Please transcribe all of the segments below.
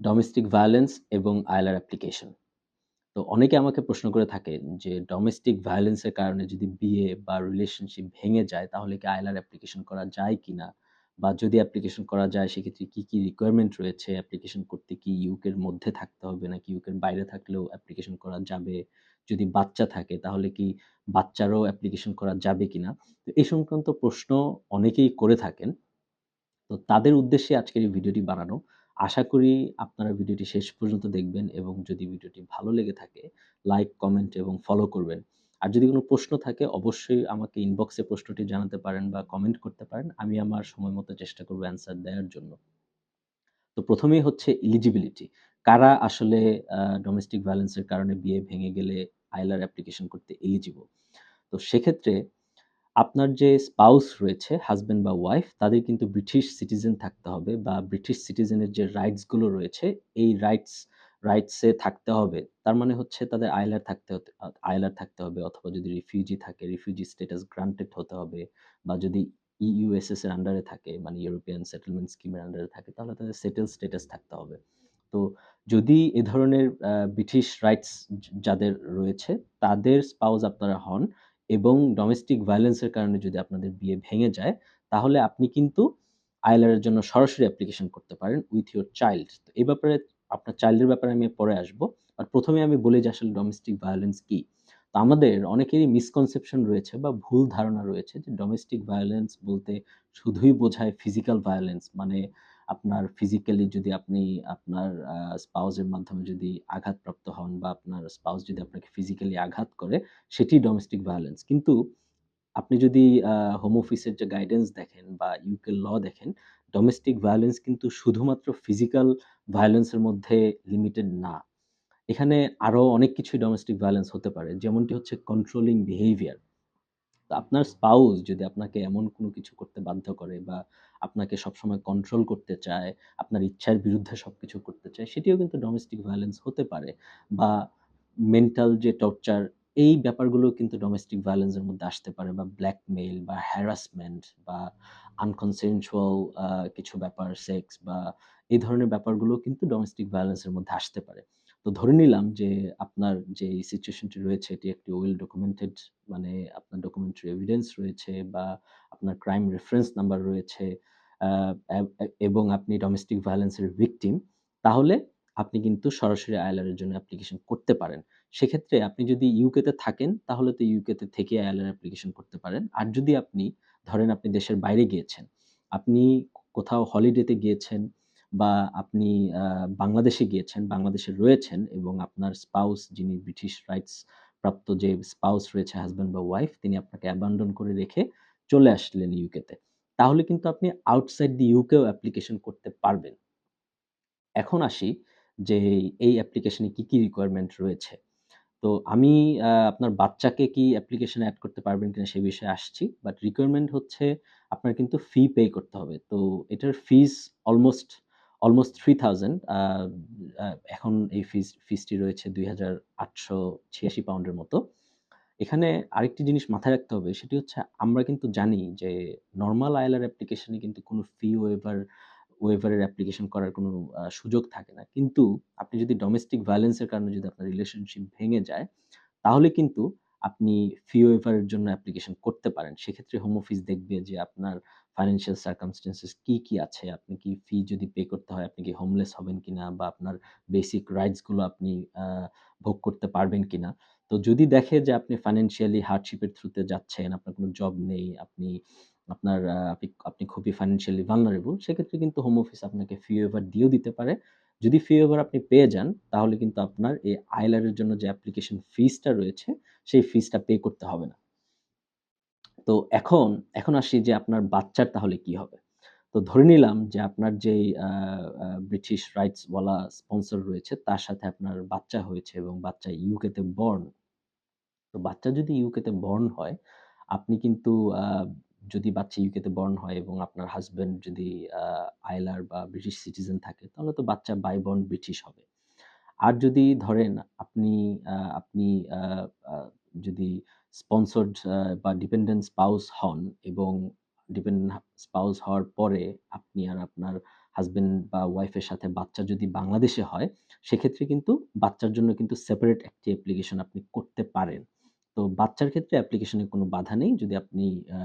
Domestic violence এবং আইলার application. তো অনেকে আমাকে প্রশ্ন করে থাকে যে ডোমেস্টিক ভায়োলেন্সের কারণে যদি বিয়ে বা রিলেশনশিপ ভেঙে যায়, তাহলে কি আইলার অ্যাপ্লিকেশন করা যায় কিনা? বা যদি অ্যাপ্লিকেশন করা যায়, সেক্ষেত্রে কী কী রিকোয়ারমেন্ট রয়েছে? অ্যাপ্লিকেশন করতে কি ইউকের মধ্যে থাকতে হবে নাকি ইউকে এর বাইরে থাকলেও অ্যাপ্লিকেশন করা যাবে? যদি বাচ্চা থাকে, তাহলে কি বাচ্চারও অ্যাপ্লিকেশন করা যাবে কিনা? তো এই সংক্রান্ত প্রশ্ন অনেকেই করে থাকেন। তো তাদের উদ্দেশ্যে আজকের এই ভিডিওটি বানানো। আশা করি আপনারা ভিডিওটি শেষ পর্যন্ত দেখবেন এবং যদি ভিডিওটি ভালো লেগে থাকে লাইক, কমেন্ট এবং ফলো করবেন। আর যদি কোনো প্রশ্ন থাকে অবশ্যই আমাকে ইনবক্সে প্রশ্নটি জানাতে পারেন বা কমেন্ট করতে পারেন। আমি আমার সময় মতো চেষ্টা করব অ্যান্সার দেওয়ার জন্য। তো প্রথমেই হচ্ছে এলিজিবিলিটি। কারা আসলে ডোমেস্টিক ভায়োলেন্স এর কারণে বিয়ে ভেঙে গেলে আইলার অ্যাপ্লিকেশন করতে এলিজিবল? তো সেক্ষেত্রে আপনার যে স্পাউস রয়েছে হাজব্যান্ড বা ওয়াইফ তাদের কিন্তু ব্রিটিশ সিটিজেন থাকতে হবে বা ব্রিটিশ সিটিজেনের যে রাইটসগুলো রয়েছে, এই রাইটস রাইটস থাকতে হবে। তার মানে হচ্ছে তাদের আইলার থাকতে হতে আইলার থাকতে হবে অথবা যদি রিফিউজি থাকে রিফিউজি স্ট্যাটাস গ্রান্টেড হতে হবে বা যদি ইইউএসএস এর আন্ডারে থাকে মানে ইউরোপিয়ান সেটেলমেন্ট স্কিমের আন্ডারে থাকে, তাহলে তাদের সেটেল স্ট্যাটাস থাকতে হবে। তো যদি এ ধরনের ব্রিটিশ রাইটস যাদের রয়েছে, তাদের স্পাউস আপনারা হন এবং ডোমেস্টিক ভায়োলেন্সের কারণে যদি আপনাদের বিয়ে ভেঙে যায়, তাহলে আপনি কিন্তু আইলার এর জন্য সরাসরি অ্যাপ্লিকেশন করতে পারেন উইথ ইউর চাইল্ড। তো এই ব্যাপারে আপনার চাইল্ডের ব্যাপারে আমি পরে আসব। আর প্রথমে আমি বলি যে আসলে ডোমেস্টিক ভায়োলেন্স কি? আমাদের অনেকেরই মিসকনসেপশন রয়েছে বা ভুল ধারণা রয়েছে যে ডোমেস্টিক ভায়োলেন্স বলতে শুধুই বোঝায় ফিজিক্যাল ভায়োলেন্স মানে আপনার ফিজিক্যালি যদি আপনি আপনার এর মাধ্যমে যদি আঘাতপ্রাপ্ত হন বা আপনার স্পাউস যদি আপনাকে ফিজিক্যালি আঘাত করে সেটি ডোমেস্টিক ভায়োলেন্স। কিন্তু আপনি যদি হোম অফিসের যে গাইডেন্স দেখেন বা ইউকে ল দেখেন, ডোমেস্টিক ভায়োলেন্স কিন্তু শুধুমাত্র ফিজিক্যাল ভায়োলেন্সের মধ্যে লিমিটেড না। এখানে আরও অনেক কিছুই ডোমেস্টিক ভায়োলেন্স হতে পারে। যেমনটি হচ্ছে কন্ট্রোলিং বিহেভিয়ার। তো আপনার স্পাউস যদি আপনাকে এমন কোনো কিছু করতে বাধ্য করে বা আপনাকে সবসময় কন্ট্রোল করতে চায়, আপনার ইচ্ছার বিরুদ্ধে সবকিছু করতে চায়, সেটিও কিন্তু ডোমেস্টিক ভায়োলেন্স হতে পারে। বা মেন্টাল যে টর্চার এই ব্যাপারগুলো কিন্তু ডোমেস্টিক ভায়োলেন্সের মধ্যে আসতে পারে বা ব্ল্যাকমেইল বা হ্যারাসমেন্ট বা আনকনসেনসুয়াল আ কিছু ব্যাপার সেক্স বা এই ধরনের ব্যাপারগুলো কিন্তু ডোমেস্টিক ভায়োলেন্সের মধ্যে আসতে পারে। তো ধরে নিলাম যে আপনার যে এই সিচুয়েশনটি রয়েছে এটি একটি ওয়েল ডকুমেন্টেড মানে আপনার ডকুমেন্টারি এভিডেন্স রয়েছে বা আপনার ক্রাইম রেফারেন্স নাম্বার রয়েছে এব আপনি ডোমেস্টিক ভায়োলেন্সের ভিকটিম তাহলে আপনি কিন্তু সরাসরি আইলার এর জন্য অ্যাপ্লিকেশন করতে পারেন। সেক্ষেত্রে আপনি যদি ইউকেতে থাকেন তাহলে তো ইউকেতে থেকে আইলার অ্যাপ্লিকেশন করতে পারেন। আর যদি আপনি ধরেন আপনি দেশের বাইরে গিয়েছেন, আপনি কোথাও হলিডেতে গিয়েছেন বা আপনি বাংলাদেশে গিয়েছেন, বাংলাদেশে রয়েছেন এবং আপনার স্পাউস যিনি ব্রিটিশ রাইটস প্রাপ্ত যে স্পাউস রয়েছে হাসব্যান্ড বা ওয়াইফ তিনি আপনাকে অ্যাবান্ডন করে রেখে চলে আসলেন ইউকে তে। তাহলে কিন্তু আপনি আউটসাইড দি ইউকেও অ্যাপ্লিকেশন করতে পারবেন। এখন আসি যে এই অ্যাপ্লিকেশনে কি, কি রিকোয়ারমেন্ট রয়েছে। তো আমি আপনার বাচ্চাকে কি অ্যাপ্লিকেশনে অ্যাড করতে পারবেন কিনা সে বিষয়ে আসছি। বাট রিকোয়ারমেন্ট হচ্ছে আপনার কিন্তু ফি পে করতে হবে। তো এটার ফিস অলমোস্ট অলমোস্ট 3000 আ আ এখন এই ফিস ফিসটি রয়েছে ২৮৮৬ পাউন্ডের মতো। এখানে আরেকটি জিনিস মাথায় রাখতে হবে সেটি হচ্ছে আমরা কিন্তু জানি যে নর্মাল আইলার অ্যাপ্লিকেশনে কিন্তু কোনো ফি ওয়েভার ওয়েভার এর অ্যাপ্লিকেশন করার কোনো সুযোগ থাকে না। কিন্তু আপনি যদি ডোমেস্টিক ভায়োলেন্সের কারণে যদি আপনার রিলেশনশিপ ভেঙে যায়, তাহলে কিন্তু আপনি ফি ওয়েভারের জন্য অ্যাপ্লিকেশন করতে পারেন। সেক্ষেত্রে হোম অফিস দেখবে যে আপনার ফাইন্যান্সিয়াল সার্কামস্টেন্সেস কি, কি আছে? আপনি কি ফি যদি পে করতে হয় আপনি কি হোমলেস হবেন কিনা বা আপনার বেসিক রাইটসগুলো আপনি ভোগ করতে পারবেন কিনা? তো যদি দেখে যে আপনি ফাইন্যান্সিয়ালি হার্ডশিপের থ্রুতে যাচ্ছেন, আপনার কোনো জব নেই, আপনি আপনার আপনি আপনি খুবই ফাইন্যান্সিয়ালি ভালনারেবল সেক্ষেত্রে কিন্তু হোম অফিস আপনাকে ফি ওভার দিয়েও দিতে পারে। যদি ফি ওভার আপনি পেয়ে যান তাহলে কিন্তু আপনার এই আইলারের জন্য যে অ্যাপ্লিকেশন ফিজটা রয়েছে সেই ফিজটা পে করতে হবে না। তো এখন, এখন আসি যে আপনার বাচ্চার তাহলে কি হবে? তো ধরে নিলাম যে আপনার যেই ব্রিটিশ রাইটস ওয়ালা স্পন্সর রয়েছে তার সাথে আপনার বাচ্চা হয়েছে এবং বাচ্চা ইউকে তে বর্ন। তো বাচ্চা যদি ইউকে তে বর্ন হয়, আপনি কিন্তু যদি বাচ্চা ইউকে তে বর্ন হয় এবং আপনার হাসব্যান্ড যদি আইলার বা ব্রিটিশ সিটিজেন থাকে তাহলে তো বাচ্চা বাই বর্ন ব্রিটিশ হবে। আর যদি ধরেন আপনি আপনি যদি স্পন্সরড বা ডিপেন্ডেন্ট স্পাউস হন এবং ডিপেন্ডেন্ট স্পাউস হওয়ার পরে আপনি আর আপনার হাসব্যান্ড বা ওয়াইফের সাথে বাচ্চা যদি বাংলাদেশে হয়, সেক্ষেত্রে কিন্তু বাচ্চার জন্য কিন্তু সেপারেট একটি অ্যাপ্লিকেশন আপনি করতে পারেন। তো বাচ্চার ক্ষেত্রে অ্যাপ্লিকেশনের কোনো বাধা নেই যদি আপনি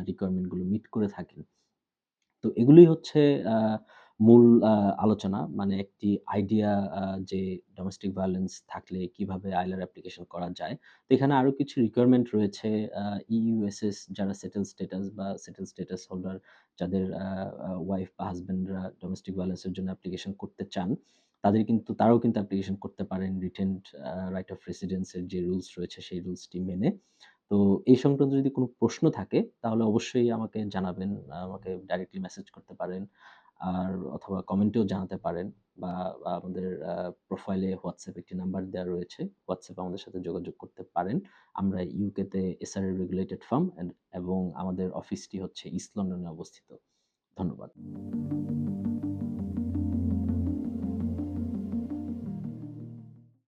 রিকোয়ারমেন্টগুলো মিট করে থাকেন। তো এগুলোই হচ্ছে মূল আলোচনা। মানে একটি আইডিয়া যে ডোমেস্টিক ভায়োলেন্স থাকলে কীভাবে আইলার অ্যাপ্লিকেশন করা যায়। তো এখানে আরও কিছু রিকোয়ারমেন্ট রয়েছে। ইউএসএস যারা সেটেল স্ট্যাটাস বা সেটেল স্ট্যাটাস হোল্ডার যাদের ওয়াইফ বা হাসব্যান্ডরা ডোমেস্টিক ভায়োলেন্সের জন্য অ্যাপ্লিকেশন করতে চান, তাদের কিন্তু তারাও কিন্তু অ্যাপ্লিকেশন করতে পারেন রিটেনড রাইট অফ রেসিডেন্স এর যে রুলস রয়েছে সেই রুলসটি মেনে। তো এই সংক্রান্ত যদি কোনো প্রশ্ন থাকে তাহলে অবশ্যই আমাকে জানাবেন। আমাকে ডাইরেক্টলি মেসেজ করতে পারেন। আর অথবা কমেন্টেও জানাতে পারেন বা আমাদের প্রোফাইলে হোয়াটসঅ্যাপ একটি নাম্বার দেওয়া রয়েছে। হোয়াটসঅ্যাপে আমাদের সাথে যোগাযোগ করতে পারেন। আমরা ইউকেতে এসআর রেগুলেটেড ফার্ম এবং আমাদের অফিসটি হচ্ছে ইস্ট লন্ডনে অবস্থিত। ধন্যবাদ।